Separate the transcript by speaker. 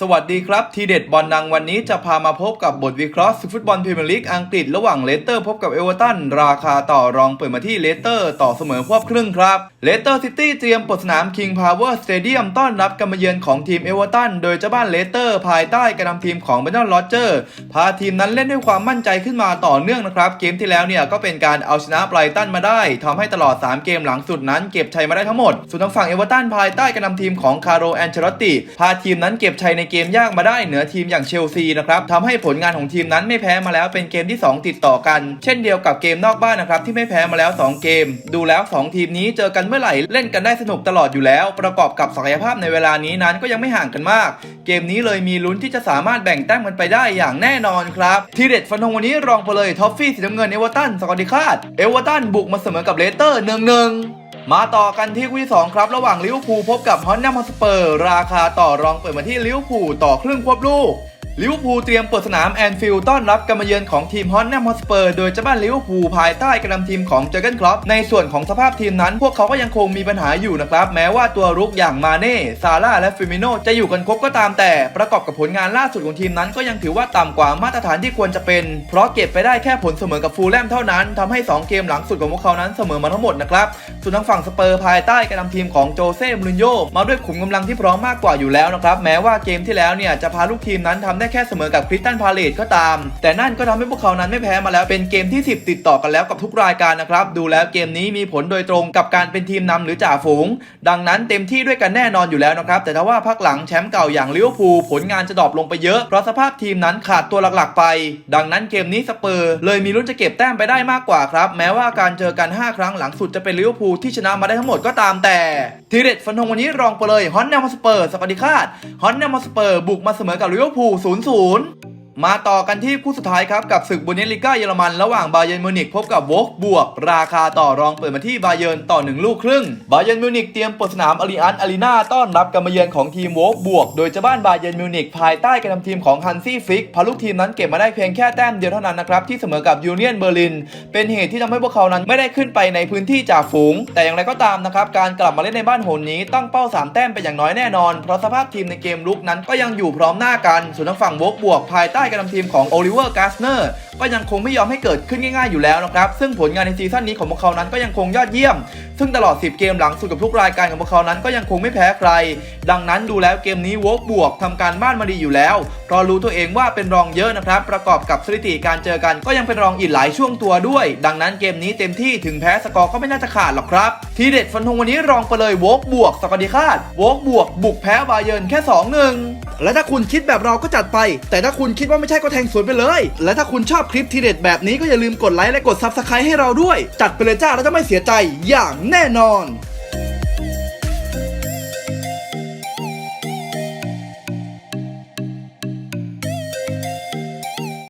Speaker 1: สวัสดีครับ ทีเด็ดบอลดังวันนี้จะพามาพบกับบทวิเคราะห์ฟุตบอลพรีเมียร์ลีกอังกฤษระหว่างเลสเตอร์พบกับเอเวอร์ตันราคาต่อรองเปิดมาที่เลสเตอร์ต่อเสมอควบครึ่งครับเลสเตอร์ซิตี้เตรียมเปิดสนาม King Power Stadium ต้อนรับการมาเยือนของทีมเอเวอร์ตันโดยเจ้าบ้านเลสเตอร์ภายใต้การนำทีมของเบนนอลลอเจอร์พาทีมนั้นเล่นด้วยความมั่นใจขึ้นมาต่อเนื่องนะครับเกมที่แล้วเนี่ยก็เป็นการเอาชนะไบรตันมาได้ทำให้ตลอด 3 เกมหลังสุดนั้นเก็บชัยมาได้ทั้งหมดส่วนทางฝั่งเอเวอร์ตันภายใต้การนำทีมของคาร์โรแอนเชลติพาทีมนั้นเก็บชัยในเกมยากมาได้เหนือทีมอย่างเชลซีนะครับทำให้ผลงานของทีมนั้นไม่แพ้มาแล้วเป็นเกมที่ 2 ติดต่อกัน เช่นเดียวกับเกมนอกบ้านนะครับที่ไม่แพ้มาแล้ว 2 เกม ดูแล้ว 2 ทีมนี้เจอกันเมื่อไหร่เล่นกันได้สนุกตลอดอยู่แล้ว ประกอบกับศักยภาพในเวลานี้นั้นก็ยังไม่ห่างกันมาก เกมนี้เลยมีลุ้นที่จะสามารถแบ่งแต้มกันไปได้อย่างแน่นอนครับทีเด็ดฟันธงวันนี้รองไปเลยท็อฟฟี่สีน้ำเงินเอเวอร์ตันสกอตติคาดเอเวอร์ตันบุกมาเสมอกับเลสเตอร์หนึ่งหนึ่ง มาต่อกันที่คู่ที่2ครับระหว่างลิเวอร์พูลพบกับฮอนนัมฮอสเปอร์ ราคาต่อรองเปิดมาที่ลิเวอร์พูลต่อครึ่งควบลูก ลิเวอร์พูลเตรียมเปิดสนามแอนฟิลด์ต้อนรับการมาเยือนของทีมฮอนนัมฮอสเปอร์โดยเจ้าบ้านลิเวอร์พูลภายใต้การนำทีมของเจอร์เกนคล็อปในส่วนของสภาพทีมนั้น พวกเขาก็ยังคงมีปัญหาอยู่นะครับ แม้ว่าตัวรุกอย่างมาเน่ซาร่าและฟิมิโนจะอยู่กันครบก็ตามแต่ ประกอบกับผลงานล่าสุดของทีมนั้น ก็ยังถือว่าต่ำกว่ามาตรฐานที่ควรจะเป็น เพราะเก็บไปได้แค่ผลเสมอกับฟูลแลมเท่านั้นทำให้สองเกมหลังสุดของพวกเขานั้นเสมอมาทั้งหมดนะครับส่วนทางฝั่งสเปอร์ภายใต้การนำทีมของโจเซ่มูรินโญ่มาด้วยขุมกำลังที่พร้อมมากกว่าอยู่แล้วนะครับแม้ว่าเกมที่แล้วเนี่ยจะพาลูกทีมนั้นทำได้แค่เสมอกับคริสตันพาเลตก็ตาม แต่นั่นก็ทำให้พวกเขานั้นไม่แพ้มาแล้วเป็นเกมที่ 10 ติดต่อกันแล้วกับทุกรายการนะครับ ดูแล้วเกมนี้มีผลโดยตรงกับการเป็นทีมนำหรือจ่าฝูง ดังนั้นเต็มที่ด้วยกันแน่นอนอยู่แล้วนะครับ แต่ถ้าว่าพักหลังแชมป์เก่าอย่างลิเวอร์พูลผลงานจะดรอปลงไปเยอะ เพราะสภาพทีมนั้นขาดตัวหลักๆ ไป ดังนั้นเกมนี้สเปอร์เลยมีลุ้นจะเก็บแต้มไปได้มากกว่าครับ แม้ว่าการเจอกัน 5 ครั้งหลังสุดจะเป็นลิเวอร์พูลที่ชนะมาได้ทั้งหมดก็ตามแต่ทีเด็ดฟันธงวันนี้รองไปเลยฮอนแนมสเปอร์สปาดิคาดฮอนแนมสเปอร์บุกมาเสมอกับลิเวอร์พูลศูนย์ มาต่อกันที่คู่สุดท้ายครับ กับศึกบุนเดสลิก้าเยอรมัน ระหว่างบาเยิร์นมิวนิกพบกับวอกบวก ราคาต่อรองเปิดมาที่บาเยิร์นต่อ 1 ลูกครึ่ง บาเยิร์นมิวนิกเตรียมเปิดสนามอารีอันอารีนาต้อนรับการมาเยือนของทีมวอกบวก โดยเจ้าบ้านบาเยิร์นมิวนิกภายใต้การนำทีมของฮันซี่ฟิกพาลูกทีมนั้นเก็บมาได้เพียงแค่แต้มเดียวเท่านั้นนะครับที่เสมอกับยูเนียนเบอร์ลิน เป็นเหตุที่ทำให้พวกเขานั้นไม่ได้ขึ้นไปในพื้นที่จ่าฝูง แต่อย่างไรก็ตามนะครับการกลับมาเล่นในบ้านโหนนี้ตั้งเป้าสามแต้มเป็นอย่างน้อยแน่นอน เพราะสภาพทีมในเกมลุกนั้นก็ยังอยู่พร้อมหน้ากันส่วนทางฝั่งวอกบวกภายใต้การนำทีมของโอลิเวอร์กาสเนอร์ก็ยังคงไม่ยอมให้เกิดขึ้นง่ายๆอยู่แล้วนะครับซึ่งผลงานในซีซั่นนี้ของพวกเขานั้นก็ยังคงยอดเยี่ยม ซึ่งตลอด 10 เกมหลังสุดกับทุกรายการของพวกเขานั้นก็ยังคงไม่แพ้ใคร ดังนั้นดูแล้วเกมนี้วกบวกทำการบ้านมาดีอยู่แล้วเพราะรู้ตัวเองว่าเป็นรองเยอะนะครับประกอบกับสถิติการเจอกันก็ยังเป็นรองอีกหลายช่วงตัวด้วย ดังนั้นเกมนี้เต็มที่ถึงแพ้สกอร์ก็ไม่น่าจะขาดหรอกครับทีเด็ดฟันธงวันนี้รองไปเลยวกบวกสกอร์ดีคาดวกบวก บุกแพ้บาเยิร์นแค่ 2-1 และถ้าคุณคิดแบบเราก็จัดไป แต่ถ้าคุณคิดว่าไม่ใช่ก็แทงสวนไปเลย และถ้าคุณชอบคลิปทีเด็ดแบบนี้ก็อย่าลืมกดไลค์และกดซับสไครต์ให้เราด้วย จัดไปเลยจ้าแล้วจะไม่เสียใจอย่างแน่นอน